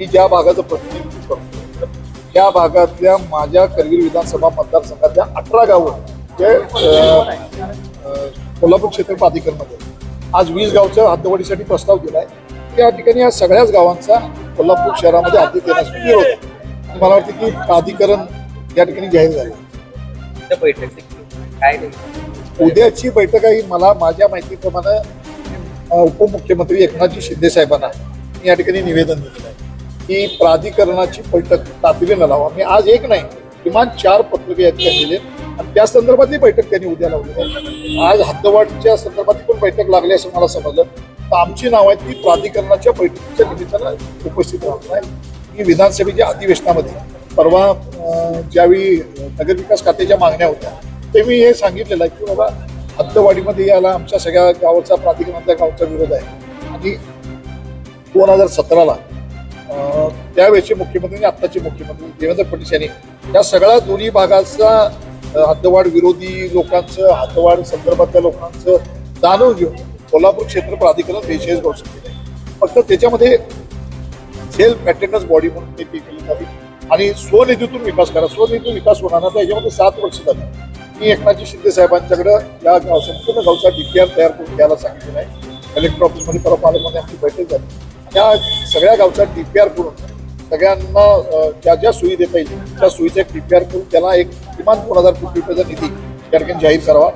मी ज्या भागाचं प्रतिनिधित्व करतो त्या भागातल्या माझ्या करवीर विधानसभा मतदारसंघातल्या अठरा गावं जे कोल्हापूर क्षेत्र प्राधिकरणमध्ये आज वीस गावचं हद्दवाढीसाठी प्रस्ताव दिलाय. त्या ठिकाणी या सगळ्याच गावांचा कोल्हापूर शहरामध्ये हद्दीत येण्यास विरोध आहे. आणि मला वाटतं की प्राधिकरण या ठिकाणी जाहीर झालं. उद्याची बैठक आहे मला माझ्या माहितीप्रमाणे उपमुख्यमंत्री एकनाथजी शिंदे साहेबांना मी या ठिकाणी निवेदन आहे. की प्राधिकरणाची बैठक तातडीनं लावा. मी आज एक नाही किमान चार पत्रके यात ठिकाणी दिले आणि त्या संदर्भातली बैठक त्यांनी उद्या लावली आहे. आज हद्दवाढच्या संदर्भातली पण बैठक लागली असं मला समजलं. तर आमची नाव आहेत ती प्राधिकरणाच्या बैठकीच्या निमित्तानं उपस्थित राहणार आहे. मी विधानसभेच्या अधिवेशनामध्ये परवा ज्यावेळी नगरविकास खात्याच्या मागण्या होत्या ते मी हे सांगितलेलं आहे की बाबा हद्दवाडीमध्ये याला आमच्या सगळ्या गावाचा प्राधिकरणाचा गावचा विरोध आहे. आणि दोन हजार सतराला त्यावेळेचे मुख्यमंत्री आणि आत्ताचे मुख्यमंत्री देवेंद्र फडणवीस यांनी या सगळ्या दोन्ही भागाचा हद्दवाढ विरोधी लोकांचं हद्दवाढ संदर्भातल्या लोकांचं जाणून घेऊन कोल्हापूर क्षेत्र प्राधिकरण बेचाळीस करू शकते फक्त त्याच्यामध्ये सेल्फ अटेंडन्स बॉडी म्हणून ते केली जावी आणि स्वनिधीतून विकास करा. स्वनिधीतून विकास होणार नाही. याच्यामध्ये सात वर्ष झाली. मी एकनाथजी शिंदे साहेबांच्याकडे या गाव संपूर्ण गावचा डीपीआर तयार करून द्यायला सांगितलेला आहे. कलेक्टर ऑफिसमध्ये परवा पालकमध्ये आमची बैठक झाली. या सगळ्या गावचा आर करून सगळ्यांना ज्या ज्या सोयी देता येईल त्या सोयीचा एक आर करून त्याला एक किमान दोन हजार कोटी रुपयाचा निधी या ठिकाणी जाहीर करावा.